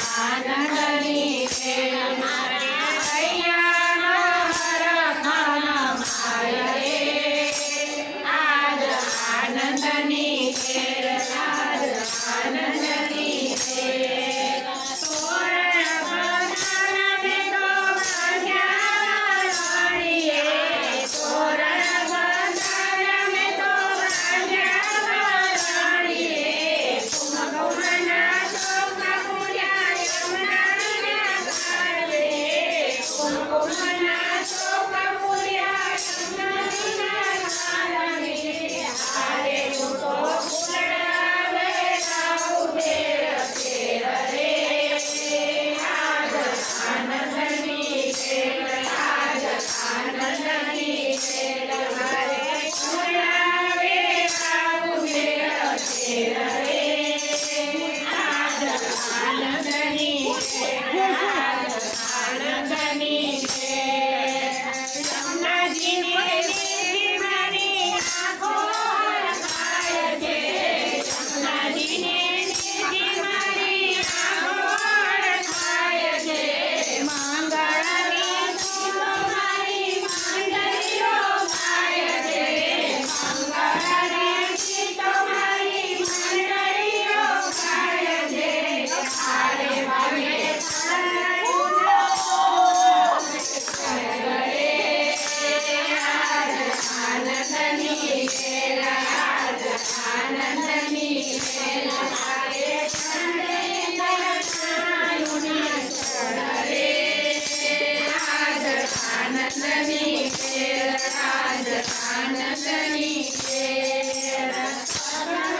આનંદની પ્રેરણા Thank you.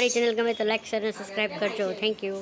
અમારી ચેનલ ગમે તો લાઈક શેર અને સબસ્ક્રાઈબ કરજો. Thank you